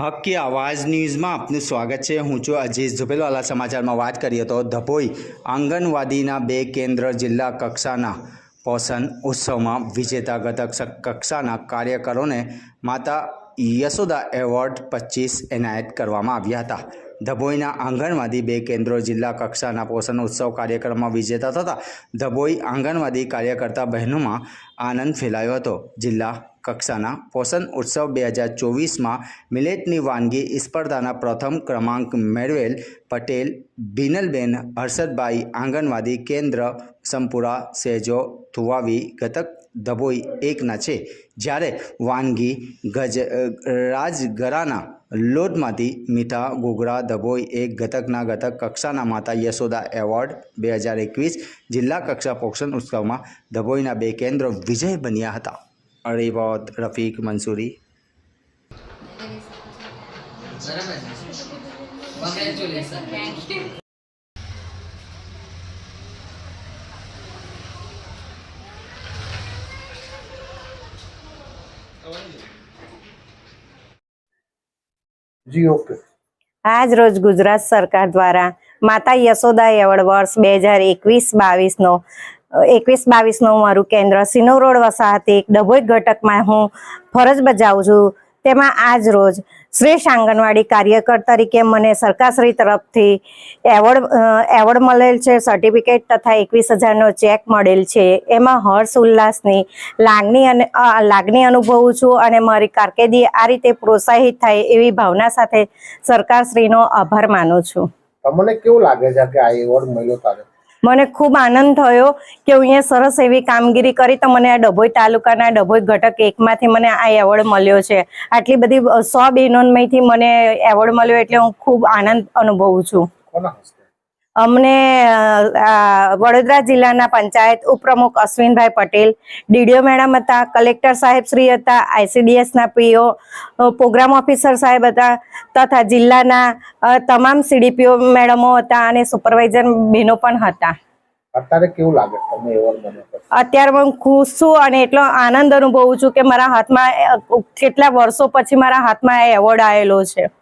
હક્કી આવાજ ન્યૂઝમાં આપનું સ્વાગત છે. હું છું અજીત ઝુપેલવાલા. સમાચારમાં વાત કરીએ તો ધભોઈ આંગણવાડીના બે કેન્દ્ર જિલ્લા કક્ષાના પોષણ ઉત્સવમાં વિજેતા ગતક કક્ષાના કાર્યકરોને માતા યશોદા એવોર્ડ પચીસ એનાયત કરવામાં આવ્યા હતા. ધભોઈના આંગણવાડી બે કેન્દ્રો જિલ્લા કક્ષાના પોષણ ઉત્સવ કાર્યક્રમમાં વિજેતા થતા ધભોઈ આંગણવાડી કાર્યકર્તા બહેનોમાં આનંદ ફેલાયો હતો. જિલ્લા કક્ષાના પોષણ ઉત્સવ બે હજાર ચોવીસમાં મિલેટની વાનગી સ્પર્ધાના પ્રથમ ક્રમાંક મેળવેલ પટેલ, બિનલબેન, હર્ષદભાઈ આંગણવાડી કેન્દ્ર સંપુરા સેજો થુવાવી ગતક ધભોઈ એકના છે. જ્યારે વાનગી, ગજ રાજગરાના લોટમાંથી મીઠા ઘૂઘરા ધભોઈ એક ગતકના ગતક કક્ષાના માતા યશોદા એવોર્ડ બે હજાર એકવીસ જિલ્લા કક્ષા પોષણ ઉત્સવમાં ધભોઈના બે કેન્દ્રો વિજય બન્યા હતા. અરેબોત રફીક, મંસૂરી. આજ રોજ ગુજરાત સરકાર દ્વારા માતા યશોદા એવોર્ડ વર્ષ બે હજાર એકવીસ બાવીસનો, એકવીસ બાવીસનું મારું કેન્દ્ર સિનોર રોડ વસાહતી એક ડભોઈ ઘટકમાં હું ફરજ બજાવું છું. તેમાં આજ રોજ શ્રેષ્ઠ આંગણવાડી કાર્યકર તરીકે મને સરકારશ્રી તરફથી એવોર્ડ એવોર્ડ મળેલ છે, સર્ટિફિકેટ તથા એકવીસ હજારનો ચેક મળેલ છે. એમાં હર્ષ ઉલ્લાસની લાગણી અને લાગણી અનુભવું છું અને મારી કારકિર્દી આ રીતે પ્રોત્સાહિત થાય એવી ભાવના સાથે સરકારશ્રીનો આભાર માનું છું. તમને કેવું લાગે છે કે આ એવોર્ડ મળ્યો તારે? મને ખૂબ આનંદ થયો કે હું અહીંયા સરસ એવી કામગીરી કરી તો મને આ ડભોઈ તાલુકાના ડભોઈ ઘટક એકમાંથી મને આ એવોર્ડ મળ્યો છે. આટલી બધી સો બહેનોમાંથી મને એવોર્ડ મળ્યો એટલે હું ખૂબ આનંદ અનુભવું છું. અમને વડોદરા જિલ્લાના પંચાયત ઉપપ્રમુખ અશ્વિનભાઈ પટેલ ડીડીઓ મેડમ હતા કલેક્ટર સાહેબ શ્રી હતા આઈસીડીએસના પીઓ પ્રોગ્રામ ઓફિસર સાહેબ હતા તથા જિલ્લાના તમામ સીડીપીઓ મેડમો હતા અને સુપરવાઇઝર બહેનો પણ હતા. અત્યારે કેવું લાગે તમને એવોર્ડ મળ્યો અત્યારે હું ખુશ છું અને એટલો આનંદ અનુભવું છું કે મારા હાથમાં કેટલા વર્ષો પછી મારા હાથમાં એવોર્ડ આવેલો છે.